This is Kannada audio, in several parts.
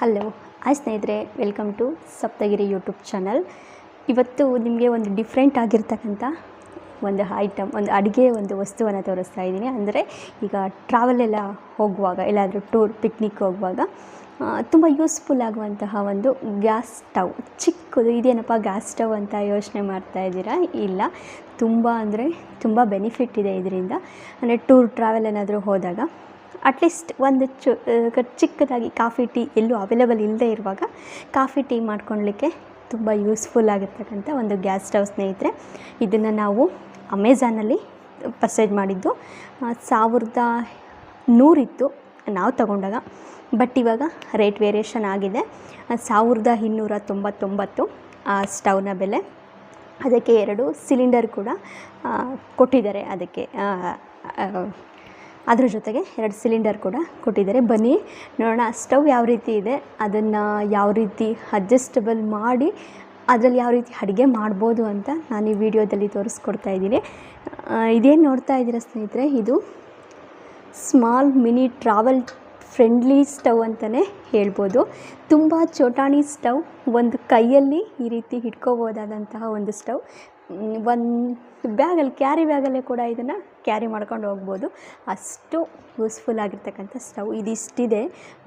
ಹಲೋ ಆಯ್ ಸ್ನೇಹಿತರೆ welcome to Saptagiri YouTube channel ಇವತ್ತು ನಿಮಗೆ ಒಂದು ಡಿಫ್ರೆಂಟ್ ಆಗಿರ್ತಕ್ಕಂಥ ಒಂದು ಐಟಮ್ ಒಂದು ಅಡುಗೆ, ಒಂದು ವಸ್ತುವನ್ನು ತೋರಿಸ್ತಾ ಇದ್ದೀನಿ. ಅಂದರೆ ಈಗ ಟ್ರಾವೆಲ್ ಎಲ್ಲ ಹೋಗುವಾಗ, ಎಲ್ಲಾದರೂ ಟೂರ್ ಪಿಕ್ನಿಕ್ ಹೋಗುವಾಗ ತುಂಬ ಯೂಸ್ಫುಲ್ ಆಗುವಂತಹ ಒಂದು ಗ್ಯಾಸ್ ಸ್ಟವ್ ಚಿಕ್ಕದು, ಇದೇನಪ್ಪ ಗ್ಯಾಸ್ ಸ್ಟವ್ ಅಂತ ಯೋಚನೆ ಮಾಡ್ತಾ ಇದ್ದೀರಾ? ಇಲ್ಲ. ತುಂಬ ಅಂದರೆ ತುಂಬ ಬೆನಿಫಿಟ್ ಇದೆ ಇದರಿಂದ. ಅಂದರೆ ಟೂರ್ ಟ್ರಾವೆಲ್ ಏನಾದರೂ ಹೋದಾಗ. ಅಟ್ಲೀಸ್ಟ್ ಒಂದು ಚು ಚಿಕ್ಕದಾಗಿ ಕಾಫಿ ಟೀ ಎಲ್ಲೂ ಅವೈಲೇಬಲ್ ಇಲ್ಲದೆ ಇರುವಾಗ ಕಾಫಿ ಟೀ ಮಾಡ್ಕೊಳ್ಲಿಕ್ಕೆ ತುಂಬ ಯೂಸ್ಫುಲ್ ಆಗಿರ್ತಕ್ಕಂಥ ಒಂದು ಗ್ಯಾಸ್ ಸ್ಟವ್ ಸ್ನೇಹಿತರೆ, ಇದನ್ನು ನಾವು ಅಮೆಝಾನಲ್ಲಿ ಪರ್ಚೇಜ್ ಮಾಡಿದ್ದು. ಸಾವಿರದ ನೂರಿತ್ತು ನಾವು ತಗೊಂಡಾಗ ಬಟ್ ಇವಾಗ ರೇಟ್ ವೇರಿಯೇಷನ್ ಆಗಿದೆ. ಸಾವಿರದ ಇನ್ನೂರ ತೊಂಬತ್ತೊಂಬತ್ತು, ಆ ಸ್ಟವ್ನ ಬೆಲೆ. ಅದಕ್ಕೆ ಎರಡು ಸಿಲಿಂಡರ್ ಕೂಡ ಕೊಟ್ಟಿದ್ದಾರೆ. ಅದಕ್ಕೆ ಅದ್ರ ಜೊತೆಗೆ ಎರಡು ಸಿಲಿಂಡರ್ ಕೂಡ ಕೊಟ್ಟಿದ್ದಾರೆ. ಬನ್ನಿ ನೋಡೋಣ ಸ್ಟವ್ ಯಾವ ರೀತಿ ಇದೆ, ಅದನ್ನು ಯಾವ ರೀತಿ ಅಡ್ಜಸ್ಟಬಲ್ ಮಾಡಿ ಅದರಲ್ಲಿ ಯಾವ ರೀತಿ ಅಡುಗೆ ಮಾಡ್ಬೋದು ಅಂತ ನಾನು ಈ ವಿಡಿಯೋದಲ್ಲಿ ತೋರಿಸ್ಕೊಡ್ತಾ ಇದ್ದೀನಿ. ಇದೇನು ನೋಡ್ತಾ ಇದ್ದೀರಾ ಸ್ನೇಹಿತರೆ, ಇದು small mini travel friendly stove ಅಂತಲೇ ಹೇಳ್ಬೋದು. ತುಂಬ ಚೋಟಾಣಿ ಸ್ಟವ್ ಒಂದು ಕೈಯಲ್ಲಿ ಈ ರೀತಿ ಹಿಡ್ಕೋಬೋದಾದಂತಹ ಒಂದು ಸ್ಟವ್ ಒಂದು ಬ್ಯಾಗಲ್ಲಿ, ಕ್ಯಾರಿ ಬ್ಯಾಗಲ್ಲೇ ಕೂಡ ಇದನ್ನು ಕ್ಯಾರಿ ಮಾಡ್ಕೊಂಡು ಹೋಗ್ಬೋದು. ಅಷ್ಟು ಯೂಸ್ಫುಲ್ ಆಗಿರ್ತಕ್ಕಂಥ ಸ್ಟವ್ ಇದಿಷ್ಟಿದೆ.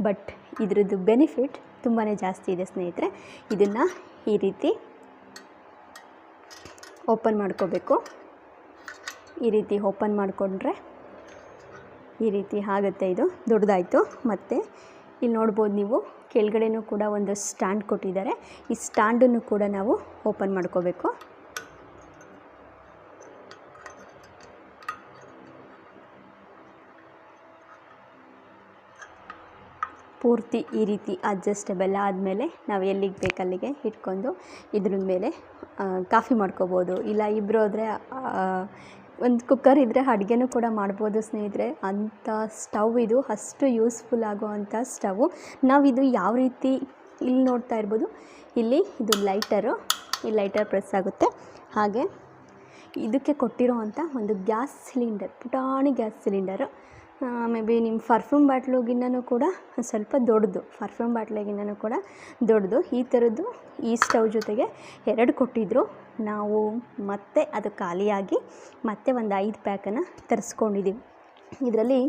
ಬಟ್ ಇದ್ರದ್ದು ಬೆನಿಫಿಟ್ ತುಂಬಾ ಜಾಸ್ತಿ ಇದೆ ಸ್ನೇಹಿತರೆ. ಇದನ್ನು ಈ ರೀತಿ ಓಪನ್ ಮಾಡ್ಕೋಬೇಕು. ಈ ರೀತಿ ಓಪನ್ ಮಾಡಿಕೊಂಡ್ರೆ ಈ ರೀತಿ ಆಗುತ್ತೆ ಇದು. ದೊಡ್ಡದಾಯಿತು. ಮತ್ತು ಇಲ್ಲಿ ನೋಡ್ಬೋದು ನೀವು, ಕೆಳಗಡೆನೂ ಕೂಡ ಒಂದು ಸ್ಟ್ಯಾಂಡ್ ಕೊಟ್ಟಿದ್ದಾರೆ. ಈ ಸ್ಟ್ಯಾಂಡನ್ನು ಕೂಡ ನಾವು ಓಪನ್ ಮಾಡ್ಕೋಬೇಕು. ಪೂರ್ತಿ ಈ ರೀತಿ ಅಡ್ಜಸ್ಟೇಬಲ್ ಆದಮೇಲೆ ನಾವು ಎಲ್ಲಿಗೆ ಬೇಕು ಅಲ್ಲಿಗೆ ಇಟ್ಕೊಂಡು ಇದ್ರ ಮೇಲೆ ಕಾಫಿ ಮಾಡ್ಕೋಬೋದು. ಇಲ್ಲ ಇಬ್ಬರು ಹೋದರೆ ಒಂದು ಕುಕ್ಕರ್ ಇದ್ದರೆ ಅಡುಗೆನೂ ಕೂಡ ಮಾಡ್ಬೋದು ಸ್ನೇಹಿತರೆ. ಅಂಥ ಸ್ಟವ್ ಇದು ಅಷ್ಟು ಯೂಸ್ಫುಲ್ ಆಗುವಂಥ ಸ್ಟವ್ ಇದು ಯಾವ ರೀತಿ ಇಲ್ಲಿ ನೋಡ್ತಾ ಇರ್ಬೋದು. ಇಲ್ಲಿ ಇದು ಲೈಟರು ಈ ಲೈಟರ್ ಪ್ರೆಸ್ ಆಗುತ್ತೆ. ಹಾಗೆ ಇದಕ್ಕೆ ಕೊಟ್ಟಿರೋ ಅಂಥ ಒಂದು ಗ್ಯಾಸ್ ಸಿಲಿಂಡರ್, ಪುಟಾಣಿ ಗ್ಯಾಸ್ ಸಿಲಿಂಡರು ಮೇ ಬಿ ನಿಮ್ಮ ಫರ್ಫ್ಯೂಮ್ ಬಾಟ್ಲುಗಿನ್ನೂ ಕೂಡ ಸ್ವಲ್ಪ ದೊಡ್ಡದು ಫರ್ಫ್ಯೂಮ್ ಬಾಟ್ಲಿಗಿನ್ನೂ ಕೂಡ ದೊಡ್ಡದು. ಈ ಥರದ್ದು ಈ ಸ್ಟವ್ ಜೊತೆಗೆ ಎರಡು ಕೊಟ್ಟಿದ್ದರು ನಾವು ಮತ್ತೆ ಅದು ಖಾಲಿಯಾಗಿ ಮತ್ತೆ ಒಂದು ಐದು ಪ್ಯಾಕನ್ನು ತರಿಸ್ಕೊಂಡಿದ್ದೀವಿ ಇದರಲ್ಲಿ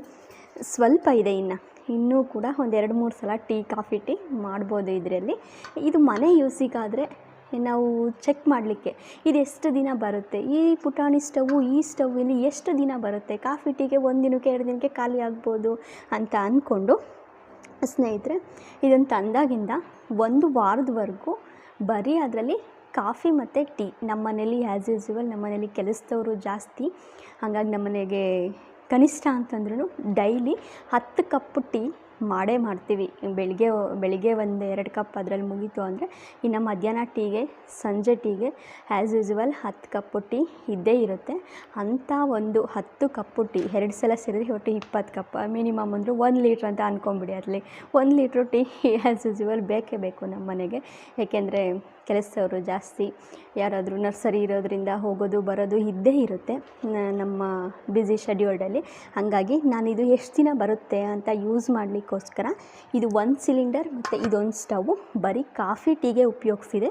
ಸ್ವಲ್ಪ ಇದೆ ಇನ್ನು. ಇನ್ನೂ ಕೂಡ ಒಂದು ಎರಡು ಮೂರು ಸಲ ಟೀ, ಕಾಫಿ, ಟೀ ಮಾಡ್ಬೋದು ಇದರಲ್ಲಿ. ಇದು ಮನೆ ಯೂಸಿಗಾದರೆ ನಾವು ಚೆಕ್ ಮಾಡಲಿಕ್ಕೆ. ಇದು ಎಷ್ಟು ದಿನ ಬರುತ್ತೆ? ಈ ಪುಟಾಣಿ ಸ್ಟವ್ವು ಈ ಸ್ಟವ್ವಿನಲ್ಲಿ ಎಷ್ಟು ದಿನ ಬರುತ್ತೆ? ಕಾಫಿ, ಟೀಗೆ ಒಂದು ದಿನಕ್ಕೆ, ಎರಡು ದಿನಕ್ಕೆ ಖಾಲಿ ಆಗ್ಬೋದು ಅಂತ ಅಂದ್ಕೊಂಡು ಸ್ನೇಹಿತರೆ, ಇದನ್ನು ತಂದಾಗಿಂದ ಒಂದು ವಾರದವರೆಗೂ ಬರೀ ಅದರಲ್ಲಿ ಕಾಫಿ ಮತ್ತು ಟೀ. ನಮ್ಮ ಮನೇಲಿ ಆ್ಯಸ್ ಯೂಸ್ಯುವಲ್ ನಮ್ಮ ಮನೇಲಿ ಕೆಲಸದವರು ಜಾಸ್ತಿ. ಹಾಗಾಗಿ ನಮ್ಮ ಮನೆಗೆ ಕನಿಷ್ಠ ಅಂತಂದ್ರೂ ಡೈಲಿ ಹತ್ತು ಕಪ್ ಟೀ ಮಾಡೇ ಮಾಡ್ತೀವಿ. ಬೆಳಗ್ಗೆ ಬೆಳಗ್ಗೆ ಒಂದು ಎರಡು ಕಪ್ ಅದರಲ್ಲಿ ಮುಗೀತು ಅಂದರೆ ಇನ್ನು ಮಧ್ಯಾಹ್ನ ಟೀಗೆ, ಸಂಜೆ ಟೀಗೆ ಆ್ಯಸ್ ಯೂಸ್ವಲ್ ಹತ್ತು ಕಪ್ಪು ಟೀ ಇದ್ದೇ ಇರುತ್ತೆ. ಅಂಥ ಒಂದು ಹತ್ತು ಕಪ್ಪು ಟೀ, ಎರಡು ಸಲ ಸೇರಿದ್ರೆ ಒಟ್ಟು ಇಪ್ಪತ್ತು ಕಪ್ ಮಿನಿಮಮ್ ಅಂದರೆ ಒಂದು ಲೀಟ್ರ್ ಅಂತ ಅಂದ್ಕೊಂಬಿಡಿ ಅಲ್ಲಿ ಒಂದು ಲೀಟ್ರು ಟೀ ಆ್ಯಸ್ ಯೂಸ್ವಲ್ ಬೇಕೇ ಬೇಕು ನಮ್ಮ ಮನೆಗೆ. ಏಕೆಂದರೆ ಕೆಲಸದವರು ಜಾಸ್ತಿ. ಯಾರಾದರೂ ನರ್ಸರಿ ಇರೋದರಿಂದ ಹೋಗೋದು, ಬರೋದು ಇದ್ದೇ ಇರುತ್ತೆ ನಮ್ಮ ಬ್ಯುಸಿ ಶೆಡ್ಯೂಲ್ಡಲ್ಲಿ ಹಾಗಾಗಿ ನಾನಿದು ಎಷ್ಟು ದಿನ ಬರುತ್ತೆ ಅಂತ ಯೂಸ್ ಮಾಡಲಿಕ್ಕೋಸ್ಕರ ಇದು ಒಂದು ಸಿಲಿಂಡರ್ ಮತ್ತು ಇದೊಂದು ಸ್ಟವ್ ಬರೀ ಕಾಫಿ ಟೀಗೆ ಉಪಯೋಗಿಸಿದೆ.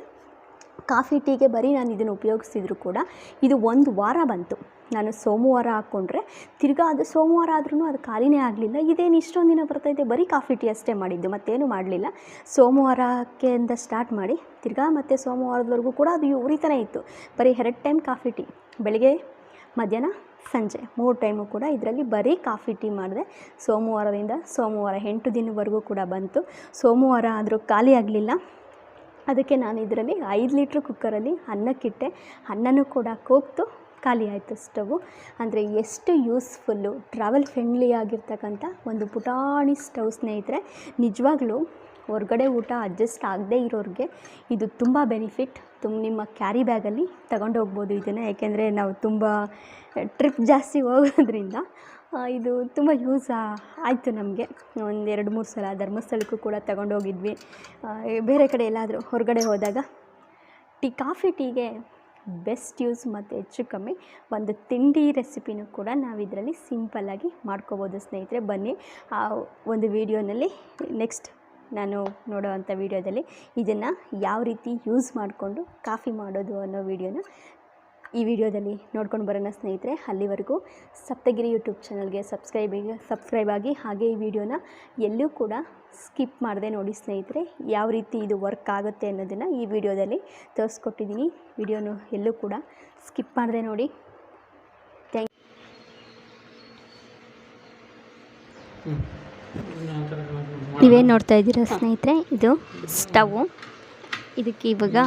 ಕಾಫಿ ಟೀಗೆ ಬರೀ ನಾನು ಇದನ್ನು ಉಪಯೋಗಿಸಿದ್ರು ಕೂಡ ಇದು ಒಂದು ವಾರ ಬಂತು. ನಾನು ಸೋಮವಾರ ಹಾಕ್ಕೊಂಡ್ರೆ ತಿರ್ಗಾ ಅದು ಸೋಮವಾರ ಆದ್ರೂ ಅದು ಖಾಲಿನೇ ಆಗಲಿಲ್ಲ. ಇದೇನು ಇಷ್ಟೊಂದು ದಿನ ಬರ್ತೈತೆ ಬರೀ ಕಾಫಿ, ಟೀ ಅಷ್ಟೇ ಮಾಡಿದ್ದು, ಮತ್ತೇನು ಮಾಡಲಿಲ್ಲ. ಸೋಮವಾರಕ್ಕೆ ಅಂತ ಸ್ಟಾರ್ಟ್ ಮಾಡಿ ತಿರ್ಗಾ ಮತ್ತು ಸೋಮವಾರದವರೆಗೂ ಕೂಡ ಅದು ಉರಿತಾನೇ ಇತ್ತು. ಬರೀ ಎರಡು ಟೈಮ್ ಕಾಫಿ, ಟೀ. ಬೆಳಿಗ್ಗೆ, ಮಧ್ಯಾಹ್ನ, ಸಂಜೆ ಮೂರು ಟೈಮು ಕೂಡ ಇದರಲ್ಲಿ ಬರೀ ಕಾಫಿ, ಟೀ ಮಾಡಿದೆ. ಸೋಮವಾರದಿಂದ ಸೋಮವಾರ ಎಂಟು ದಿನವರೆಗೂ ಕೂಡ ಬಂತು. ಸೋಮವಾರ ಆದರೂ ಖಾಲಿ ಆಗಲಿಲ್ಲ. ಅದಕ್ಕೆ ನಾನು ಇದರಲ್ಲಿ ಐದು ಲೀಟ್ರ್ ಕುಕ್ಕರಲ್ಲಿ ಅನ್ನಕ್ಕಿಟ್ಟೆ. ಅನ್ನನೂ ಕೂಡ ಕೂಗ್ತು ಖಾಲಿ ಆಯಿತು ಸ್ಟವು. ಅಂದರೆ ಎಷ್ಟು ಯೂಸ್ಫುಲ್ಲು ಟ್ರಾವೆಲ್ ಫ್ರೆಂಡ್ಲಿ ಆಗಿರ್ತಕ್ಕಂಥ ಒಂದು ಪುಟಾಣಿ ಸ್ಟವ್ ಸ್ನೇಹಿತರೆ, ನಿಜವಾಗ್ಲೂ ಹೊರ್ಗಡೆ ಊಟ ಅಡ್ಜಸ್ಟ್ ಆಗದೇ ಇರೋರಿಗೆ ಇದು ತುಂಬ ಬೆನಿಫಿಟ್ ತುಂಬ ನಿಮ್ಮ ಕ್ಯಾರಿ ಬ್ಯಾಗಲ್ಲಿ ತಗೊಂಡು ಹೋಗ್ಬೋದು ಇದನ್ನು, ಯಾಕೆಂದರೆ ನಾವು ತುಂಬ ಟ್ರಿಪ್ ಜಾಸ್ತಿ ಹೋಗೋದ್ರಿಂದ ಇದು ತುಂಬ ಯೂಸ್ ಆಯಿತು ನಮಗೆ. ಒಂದು ಎರಡು ಮೂರು ಸಲ ಧರ್ಮಸ್ಥಳಕ್ಕೂ ಕೂಡ ತಗೊಂಡೋಗಿದ್ವಿ ಹೋಗಿದ್ವಿ. ಬೇರೆ ಕಡೆ ಎಲ್ಲಾದರೂ ಹೊರಗಡೆ ಹೋದಾಗ, ಟೀ, ಕಾಫಿ ಟೀಗೆ ಬೆಸ್ಟ್ ಯೂಸ್ ಮತ್ತು ಹೆಚ್ಚು ಕಮ್ಮಿ ಒಂದು ತಿಂಡಿ ರೆಸಿಪಿನೂ ಕೂಡ ನಾವು ಇದರಲ್ಲಿ ಸಿಂಪಲ್ಲಾಗಿ ಮಾಡ್ಕೋಬೋದು ಸ್ನೇಹಿತರೆ. ಬನ್ನಿ, ಆ, ಒಂದು ವೀಡಿಯೋನಲ್ಲಿ ನೆಕ್ಸ್ಟ್ ನಾನು ನೋಡೋವಂಥ ವೀಡಿಯೋದಲ್ಲಿ ಇದನ್ನು ಯಾವ ರೀತಿ ಯೂಸ್ ಮಾಡಿಕೊಂಡು ಕಾಫಿ ಮಾಡೋದು ಅನ್ನೋ ವೀಡಿಯೋನ ಈ ವಿಡಿಯೋದಲ್ಲಿ ನೋಡ್ಕೊಂಡು ಬರೋಣ ಸ್ನೇಹಿತರೆ ಅಲ್ಲಿವರೆಗೂ ಸಪ್ತಗಿರಿ ಯೂಟ್ಯೂಬ್ ಚಾನಲ್ಗೆ ಸಬ್ಸ್ಕ್ರೈಬಿಗೆ ಸಬ್ಸ್ಕ್ರೈಬ್ ಆಗಿ ಹಾಗೆ ಈ ವಿಡಿಯೋನ ಎಲ್ಲೂ ಕೂಡ ಸ್ಕಿಪ್ ಮಾಡದೆ ನೋಡಿ ಸ್ನೇಹಿತರೆ ಯಾವ ರೀತಿ ಇದು ವರ್ಕ್ ಆಗುತ್ತೆ ಅನ್ನೋದನ್ನು ಈ ವಿಡಿಯೋದಲ್ಲಿ ತೋರಿಸ್ಕೊಟ್ಟಿದ್ದೀನಿ. ವಿಡಿಯೋನು ಎಲ್ಲೂ ಕೂಡ ಸ್ಕಿಪ್ ಮಾಡದೆ ನೋಡಿ. ಥ್ಯಾಂಕ್ ನೀವೇನು ನೋಡ್ತಾ ಇದ್ದೀರಾ ಸ್ನೇಹಿತರೆ? ಇದು ಸ್ಟವ್. ಇದಕ್ಕೆ ಇವಾಗ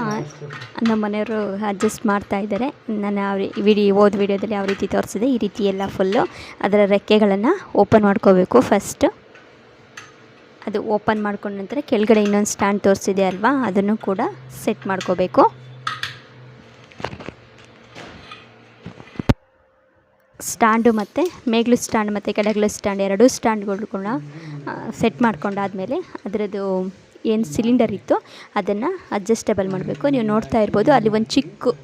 ನಮ್ಮ ಮನೆಯವರು ಅಡ್ಜಸ್ಟ್ ಮಾಡ್ತಾ ಇದ್ದಾರೆ. ನಾನು ಯಾವ ವಿಡಿಯೋ ಓದ್ ವಿಡಿಯೋದಲ್ಲಿ ಯಾವ ರೀತಿ ತೋರಿಸಿದೆ, ಈ ರೀತಿ ಎಲ್ಲ ಫುಲ್ಲು ಅದರ ರೆಕ್ಕೆಗಳನ್ನು ಓಪನ್ ಮಾಡ್ಕೋಬೇಕು ಫಸ್ಟ್ ಅದು ಓಪನ್ ಮಾಡ್ಕೊಂಡ ನಂತರ ಕೆಳಗಡೆ ಇನ್ನೊಂದು ಸ್ಟ್ಯಾಂಡ್ ತೋರಿಸಿದೆ ಅಲ್ವಾ, ಅದನ್ನು ಕೂಡ ಸೆಟ್ ಮಾಡ್ಕೋಬೇಕು. ಸ್ಟ್ಯಾಂಡು ಮತ್ತು ಮೇಗ್ಲು ಸ್ಟ್ಯಾಂಡ್ ಮತ್ತು ಕೆಳಗಲು ಸ್ಟ್ಯಾಂಡ್ ಎರಡೂ ಸ್ಟ್ಯಾಂಡ್ಗಳು ಕೂಡ ಸೆಟ್ ಮಾಡ್ಕೊಂಡಾದಮೇಲೆ ಅದರದ್ದು ಏನು ಸಿಲಿಂಡರ್ ಇತ್ತು ಅದನ್ನು ಅಡ್ಜಸ್ಟೇಬಲ್ ಮಾಡಬೇಕು. ನೀವು ನೋಡ್ತಾ ಇರ್ಬೋದು ಅಲ್ಲಿ ಒಂದು ಚಿಕ್ಕ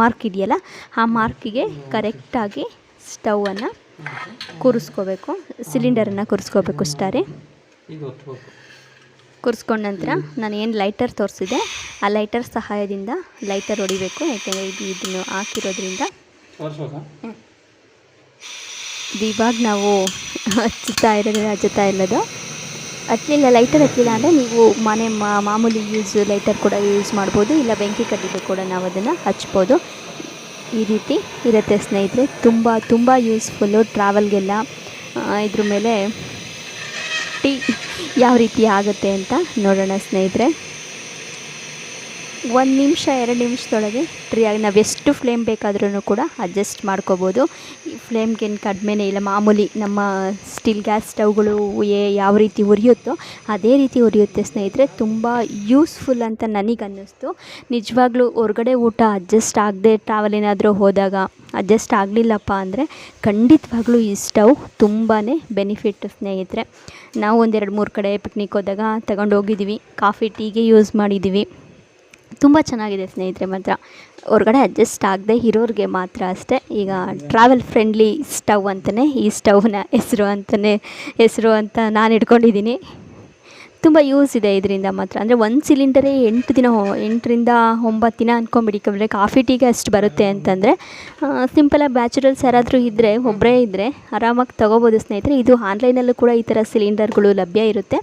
ಮಾರ್ಕ್ ಇದೆಯಲ್ಲ ಆ ಮಾರ್ಕಿಗೆ ಕರೆಕ್ಟಾಗಿ ಸ್ಟವನ್ನು ಕೂರಿಸ್ಕೋಬೇಕು. ಸಿಲಿಂಡರನ್ನು ಕೂರಿಸ್ಕೋಬೇಕು ಸ್ಟಾರಿ ಕೂರಿಸ್ಕೊಂಡ ನಂತರ ನಾನು ಏನು ಲೈಟರ್ ತೋರಿಸಿದೆ ಆ ಲೈಟರ್ ಸಹಾಯದಿಂದ ಲೈಟರ್ ಹೊಡಿಬೇಕು. ಯಾಕೆಂದರೆ ಇದು ಇದನ್ನು ಹಾಕಿರೋದ್ರಿಂದ. ಇವಾಗ ನಾವು ಹಚ್ಚುತ್ತಾ ಇರೋದು ಹಚ್ಚುತ್ತಾ ಇರೋದು. ಹಚ್ಚಲಿಲ್ಲ ಲೈಟರ್ ಹತ್ತಲಿಲ್ಲ ಅಂದರೆ ನೀವು ಮನೆ ಮಾಮೂಲಿ ಯೂಸ್ ಲೈಟರ್ ಕೂಡ ಯೂಸ್ ಮಾಡ್ಬೋದು, ಇಲ್ಲ ಬೆಂಕಿ ಕಡ್ಡಿಗೆ ಕೂಡ ನಾವು ಅದನ್ನು ಹಚ್ಬೋದು. ಈ ರೀತಿ ಇರುತ್ತೆ ಸ್ನೇಹಿತರೆ, ತುಂಬ ತುಂಬ ಯೂಸ್ಫುಲ್ಲು ಟ್ರಾವೆಲ್ಗೆಲ್ಲ ಇದ್ರ ಮೇಲೆ ಟೀ ಯಾವ ರೀತಿ ಆಗುತ್ತೆ ಅಂತ ನೋಡೋಣ ಸ್ನೇಹಿತರೆ. ಒಂದು ನಿಮಿಷ, ಎರಡು ನಿಮಿಷದೊಳಗೆ ಟ್ರೀಯಾಗಿ ನಾವು ಎಷ್ಟು ಫ್ಲೇಮ್ ಬೇಕಾದ್ರೂ ಕೂಡ ಅಡ್ಜಸ್ಟ್ ಮಾಡ್ಕೋಬೋದು. ಈ ಫ್ಲೇಮ್ಗೇನು ಕಡಿಮೆನೇ ಇಲ್ಲ. ಮಾಮೂಲಿ ನಮ್ಮ ಸ್ಟೀಲ್ ಗ್ಯಾಸ್ ಸ್ಟವ್ಗಳು ಏ ಯಾವ ರೀತಿ ಉರಿಯುತ್ತೋ ಅದೇ ರೀತಿ ಉರಿಯುತ್ತೆ ಸ್ನೇಹಿತರೆ. ತುಂಬ ಯೂಸ್ಫುಲ್ ಅಂತ ನನಗೆ ಅನ್ನಿಸ್ತು ನಿಜವಾಗ್ಲೂ ಹೊರಗಡೆ ಊಟ ಅಡ್ಜಸ್ಟ್ ಆಗದೆ ಟ್ರಾವೆಲ್ ಏನಾದರೂ ಹೋದಾಗ ಅಡ್ಜಸ್ಟ್ ಆಗಲಿಲ್ಲಪ್ಪ ಅಂದರೆ ಖಂಡಿತವಾಗ್ಲೂ ಈ ಸ್ಟವ್ ತುಂಬಾ ಬೆನಿಫಿಟ್ ಸ್ನೇಹಿತರೆ. ನಾವು ಒಂದೆರಡು ಮೂರು ಕಡೆ ಪಿಕ್ನಿಕ್ ಹೋದಾಗ ತಗೊಂಡು ಹೋಗಿದ್ದೀವಿ ಕಾಫಿ ಟೀಗೆ ಯೂಸ್ ಮಾಡಿದ್ದೀವಿ ತುಂಬ ಚೆನ್ನಾಗಿದೆ ಸ್ನೇಹಿತರೆ, ಮಾತ್ರ. ಹೊರಗಡೆ ಅಡ್ಜಸ್ಟ್ ಆಗದೆ ಇರೋರಿಗೆ ಮಾತ್ರ ಅಷ್ಟೇ. ಈಗ ಟ್ರಾವೆಲ್ ಫ್ರೆಂಡ್ಲಿ ಸ್ಟವ್ ಅಂತಲೇ ಈ ಸ್ಟವ್ನ ಹೆಸರು ಅಂತಲೇ ಹೆಸರು ಅಂತ ನಾನು ಇಟ್ಕೊಂಡಿದ್ದೀನಿ ತುಂಬ ಯೂಸ್ ಇದೆ ಇದರಿಂದ ಮಾತ್ರ. ಅಂದರೆ ಒಂದು ಸಿಲಿಂಡರೇ ಎಂಟು ದಿನ ಎಂಟರಿಂದ ಒಂಬತ್ತು ದಿನ ಅಂದ್ಕೊಂಬಿಡಿ ಯಾಕಂದರೆ ಕಾಫಿ ಟೀಗೆ ಅಷ್ಟು ಬರುತ್ತೆ ಅಂತಂದರೆ. ಸಿಂಪಲಾಗಿ ಬ್ಯಾಚುರಲ್ಸ್ ಯಾರಾದರೂ ಇದ್ದರೆ ಒಬ್ಬರೇ ಇದ್ದರೆ ಆರಾಮಾಗಿ ತೊಗೋಬೋದು ಸ್ನೇಹಿತರೆ. ಇದು ಆನ್ಲೈನಲ್ಲೂ ಕೂಡ ಈ ಥರ ಸಿಲಿಂಡರ್ಗಳು ಲಭ್ಯ ಇರುತ್ತೆ.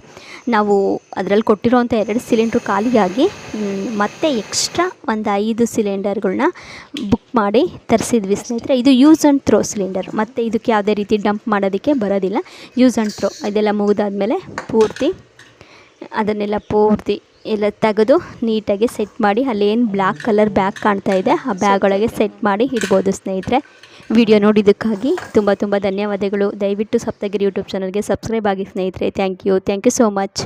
ನಾವು ಅದರಲ್ಲಿ ಕೊಟ್ಟಿರೋವಂಥ ಎರಡು ಸಿಲಿಂಡ್ರು ಖಾಲಿಯಾಗಿ ಮತ್ತೆ ಎಕ್ಸ್ಟ್ರಾ ಒಂದು ಐದು ಸಿಲಿಂಡರ್ಗಳನ್ನ ಬುಕ್ ಮಾಡಿ ತರಿಸಿದ್ವಿ ಸ್ನೇಹಿತರೆ. ಇದು ಯೂಸ್ ಆ್ಯಂಡ್ ಥ್ರೋ ಸಿಲಿಂಡರ್ ಮತ್ತು ಇದಕ್ಕೆ ಯಾವುದೇ ರೀತಿ ಡಂಪ್ ಮಾಡೋದಕ್ಕೆ ಬರೋದಿಲ್ಲ. ಯೂಸ್ ಆ್ಯಂಡ್ ಥ್ರೋ ಇದೆಲ್ಲ ಮುಗಿದಾದ್ಮೇಲೆ ಪೂರ್ತಿ ಅದನ್ನೆಲ್ಲ ಪೂರ್ತಿ ಎಲ್ಲ ತೆಗೆದು ನೀಟಾಗಿ ಸೆಟ್ ಮಾಡಿ ಅಲ್ಲೇನು ಬ್ಲ್ಯಾಕ್ ಕಲರ್ ಬ್ಯಾಗ್ ಕಾಣ್ತಾ ಇದೆ, ಆ ಬ್ಯಾಗ್ ಒಳಗೆ ಸೆಟ್ ಮಾಡಿ ಇಡ್ಬೋದು ಸ್ನೇಹಿತರೆ. ವಿಡಿಯೋ ನೋಡಿದ್ದಕ್ಕಾಗಿ ತುಂಬ ತುಂಬ ಧನ್ಯವಾದಗಳು. ದಯವಿಟ್ಟು ಸಪ್ತಗಿರಿ ಯೂಟ್ಯೂಬ್ ಚಾನಲ್ಗೆ ಸಬ್ಸ್ಕ್ರೈಬ್ ಆಗಿ ಸ್ನೇಹಿತರೆ. Thank you thank you so much